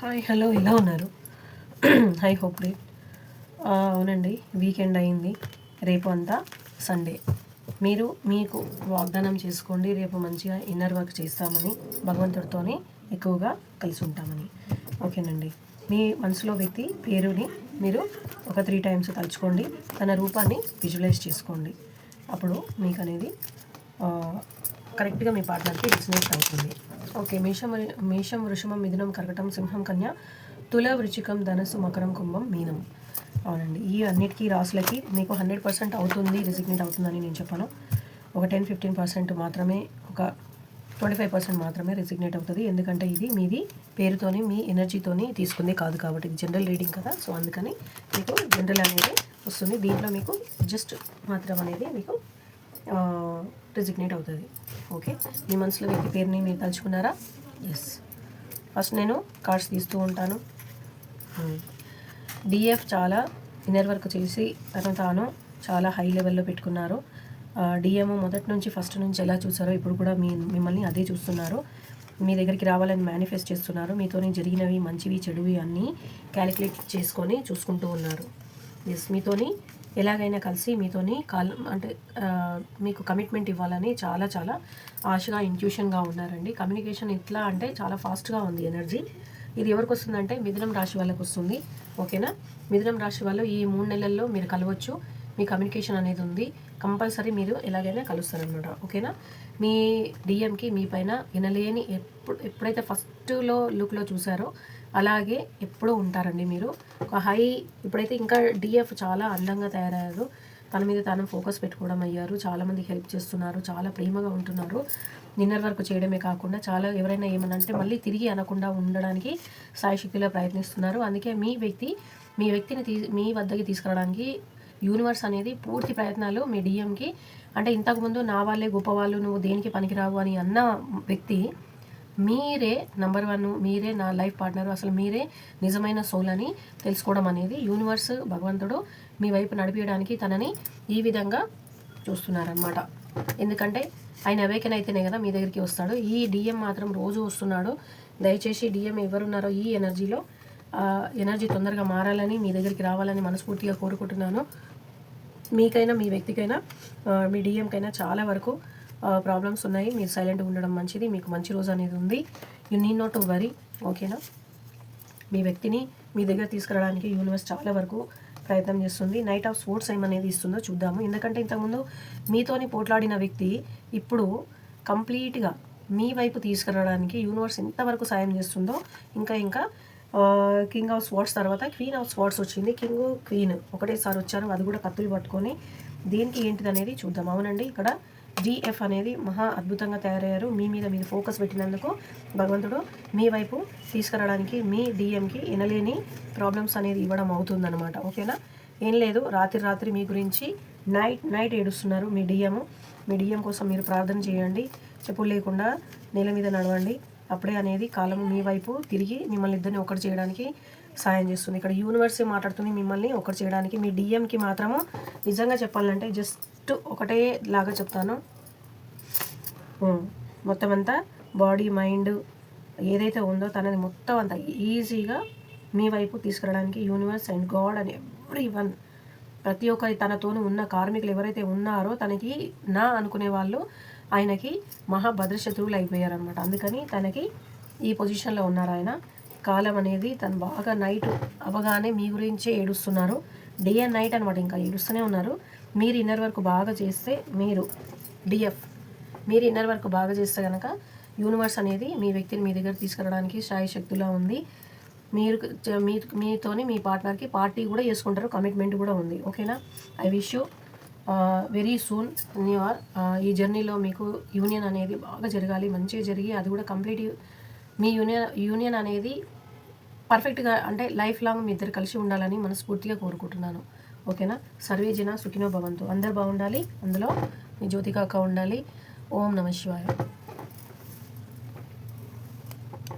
Hi hello ఎలా ఉన్నారు? Hi hope day అవునండి వీకెండ్ అయింది. రేపు అంతా సండే మీరు మీకు వాగ్దానం చేసుకోండి రేపు మంచిగా ఇన్నర్ వర్క్ చేస్తామని భగవంతుడితోనే ఎక్కువగా కలిసి ఉంటామని. ఓకేనండి. మీ మనసులో వ్యక్తి పేరుని మీరు ఒక త్రీ టైమ్స్ తలుచుకోండి. తన రూపాన్ని విజువలైజ్ చేసుకోండి. అప్పుడు మీకు అనేది కరెక్ట్గా మీ పార్ట్నర్కి బిజినెస్ అవుతుంది. ఓకే మేషం మేషం వృషభం మిథునం కర్కటం సింహం కన్య తుల వృచికం ధనస్సు మకరం కుంభం మీనం. అవునండి. ఈ అన్నిటికీ రాసులకి మీకు హండ్రెడ్ పర్సెంట్ అవుతుంది రిజిగ్నేట్ అవుతుందని నేను చెప్పాను. ఒక టెన్ ఫిఫ్టీన్ పర్సెంట్ మాత్రమే ఒక ట్వంటీ ఫైవ్ పర్సెంట్ మాత్రమే రిజిగ్నేట్ అవుతుంది. ఎందుకంటే ఇది మీది పేరుతోని మీ ఎనర్జీతోని తీసుకుంది కాదు కాబట్టి ఇది జనరల్ రీడింగ్ కదా. సో అందుకని మీకు జనరల్ అనేది వస్తుంది. దీంట్లో మీకు జస్ట్ మాత్రం అనేది మీకు రిజిగ్నేట్ అవుతుంది. ఓకే. మీ మనసులో వ్యక్తి పేరుని మీరు తలుచుకున్నారా? ఎస్ ఫస్ట్ నేను కార్డ్స్ తీస్తూ ఉంటాను. Hmm. డిఎఫ్ చాలా ఇన్నర్ వర్క్ చేసి తను తాను చాలా హై లెవెల్లో పెట్టుకున్నారు. డిఎం మొదటి నుంచి ఫస్ట్ నుంచి ఎలా చూసారో ఇప్పుడు కూడా మీ మిమ్మల్ని అదే చూస్తున్నారు. మీ దగ్గరికి రావాలని మేనిఫెస్ట్ చేస్తున్నారు. మీతోనే జరిగినవి మంచివి చెడువి అన్నీ క్యాలిక్యులేట్ చేసుకొని చూసుకుంటూ ఉన్నారు. ఎస్ మీతోని ఎలాగైనా కలిసి మీతోని కాల్ అంటే మీకు కమిట్మెంట్ ఇవ్వాలని చాలా చాలా ఆశగా ఇంట్యూషన్గా ఉన్నారండి. కమ్యూనికేషన్ ఎట్లా అంటే చాలా ఫాస్ట్గా ఉంది ఎనర్జీ ఇది ఎవరికి వస్తుందంటే మిథునం రాశి వాళ్ళకి వస్తుంది. ఓకేనా మిథునం రాశి వాళ్ళు ఈ మూడు నెలల్లో మీరు కలవచ్చు. మీ కమ్యూనికేషన్ అనేది ఉంది. కంపల్సరీ మీరు ఎలాగైనా కలుస్తారనమాట ఓకేనా మీ డిఎంకి మీ పైన వినలేని ఎప్పుడు ఎప్పుడైతే ఫస్ట్లో లుక్లో చూసారో అలాగే ఎప్పుడూ ఉంటారండి మీరు. ఒక హై ఇప్పుడైతే ఇంకా డిఎఫ్ చాలా అందంగా తయారయ్యారు. తన మీద తాను ఫోకస్ పెట్టుకోవడం అయ్యారు. చాలామంది హెల్ప్ చేస్తున్నారు. చాలా ప్రేమగా ఉంటున్నారు. నిన్నర్ వరకు చేయడమే కాకుండా చాలా ఎవరైనా ఏమన్నా అంటే మళ్ళీ తిరిగి అనకుండా ఉండడానికి సాయశక్తిలో ప్రయత్నిస్తున్నారు. అందుకే మీ వ్యక్తి మీ వ్యక్తిని తీ మీ వద్దకి తీసుకురావడానికి యూనివర్స్ అనేది పూర్తి ప్రయత్నాలు మీ డిఎంకి. అంటే ఇంతకుముందు నా వాళ్ళే గొప్పవాళ్ళు నువ్వు దేనికి పనికిరావు అని అన్న వ్యక్తి మీరే నంబర్ వన్ మీరే నా లైఫ్ పార్ట్నర్ అసలు మీరే నిజమైన సోల్ అని తెలుసుకోవడం అనేది యూనివర్స్ భగవంతుడు మీ వైపు నడిపించడానికి తనని ఈ విధంగా చూస్తున్నారనమాట ఎందుకంటే ఆయన అవేకన్ అయితేనే కదా మీ దగ్గరికి వస్తాడు. ఈ డిఎం మాత్రం రోజు వస్తున్నాడు. దయచేసి డిఎం ఎవరున్నారో ఈ ఎనర్జీలో ఎనర్జీ తొందరగా మారాలని మీ దగ్గరికి రావాలని మనస్ఫూర్తిగా కోరుకుంటున్నాను. మీకైనా మీ వ్యక్తికైనా మీ డిఎంకైనా చాలా వరకు ప్రాబ్లమ్స్ ఉన్నాయి. మీరు సైలెంట్గా ఉండడం మంచిది. మీకు మంచి రోజు అనేది ఉంది. You need not to worry ఓకేనా మీ వ్యక్తిని మీ దగ్గర తీసుకురావడానికి యూనివర్స్ చాలా వరకు ప్రయత్నం చేస్తుంది. నైట్ ఆఫ్ స్పోర్ట్స్ ఏమనేది ఇస్తుందో చూద్దాము. ఎందుకంటే ఇంతకుముందు మీతోని పోట్లాడిన వ్యక్తి ఇప్పుడు కంప్లీట్గా మీ వైపు తీసుకురావడానికి యూనివర్స్ ఎంతవరకు సాయం చేస్తుందో ఇంకా ఇంకా కింగ్ ఆఫ్ స్పోర్ట్స్ తర్వాత క్వీన్ ఆఫ్ స్పోర్ట్స్ వచ్చింది. కింగ్ క్వీన్ ఒకటేసారి వచ్చారు. అది కూడా కత్తులు పట్టుకొని దీనికి ఏంటిది అనేది చూద్దాం. అవునండి ఇక్కడ డిఎఫ్ అనేది మహా అద్భుతంగా తయారయ్యారు. మీ మీద మీరు ఫోకస్ పెట్టినందుకు భగవంతుడు మీ వైపు తీసుకురావడానికి మీ డిఎంకి వినలేని ప్రాబ్లమ్స్ అనేది ఇవ్వడం అవుతుందన్నమాట. ఓకేనా? ఏం లేదు. రాత్రి రాత్రి మీ గురించి నైట్ నైట్ ఏడుస్తున్నారు మీ డిఎం మీ డిఎం కోసం మీరు ప్రార్థన చేయండి. చెప్పులు లేకుండా నేల మీద నడవండి. అప్పుడే అనేది కాలం మీ వైపు తిరిగి మిమ్మల్ని ఇద్దరిని ఒకటి చేయడానికి సాయం చేస్తుంది. ఇక్కడ యూనివర్సిటీ మాట్లాడుతుంది మిమ్మల్ని ఒకటి చేయడానికి. మీ డిఎంకి మాత్రము నిజంగా చెప్పాలంటే జస్ట్ ఒకటే లాగా చెప్తాను. మొత్తం అంతా బాడీ మైండ్ ఏదైతే ఉందో తనది మొత్తం అంతా ఈజీగా మీ వైపు తీసుకురావడానికి universe and God and everyone ప్రతి ఒక్కరి తనతోని ఉన్న కార్మికులు ఎవరైతే ఉన్నారో తనకి నా అనుకునే వాళ్ళు ఆయనకి మహాభద్రశత్రువులు అయిపోయారనమాట అందుకని తనకి ఈ పొజిషన్లో ఉన్నారు ఆయన. కాలం అనేది తను బాగా నైట్ అవగానే మీ గురించే ఏడుస్తున్నారు. డే అండ్ నైట్ అనమాట ఇంకా ఏడుస్తూనే ఉన్నారు. మీరు ఇన్నర్ వర్క్ బాగా చేస్తే మీరు డిఎఫ్ మీరు ఇన్నర్ వర్క్ బాగా చేస్తే కనుక యూనివర్స్ అనేది మీ వ్యక్తిని మీ దగ్గర తీసుకురావడానికి శాయ శక్తిలో ఉంది. మీరు మీ మీతోని మీ పార్ట్నర్కి పార్టీ కూడా చేసుకుంటారు కమిట్మెంట్ కూడా ఉంది. ఓకేనా? I wish you very soon. New are ఈ జర్నీలో మీకు యూనియన్ అనేది బాగా జరగాలి మంచిగా జరిగి అది కూడా కంప్లీట్ మీ యూనియన్ యూనియన్ అనేది పర్ఫెక్ట్గా అంటే లైఫ్ లాంగ్ మీ ఇద్దరు కలిసి ఉండాలని మనస్ఫూర్తిగా కోరుకుంటున్నాను. ఓకేనా? సర్వే జన సుఖినో భవంతు. అందరు బాగుండాలి. అందులో మీ జ్యోతికాక ఉండాలి. ఓం నమ శివాయ.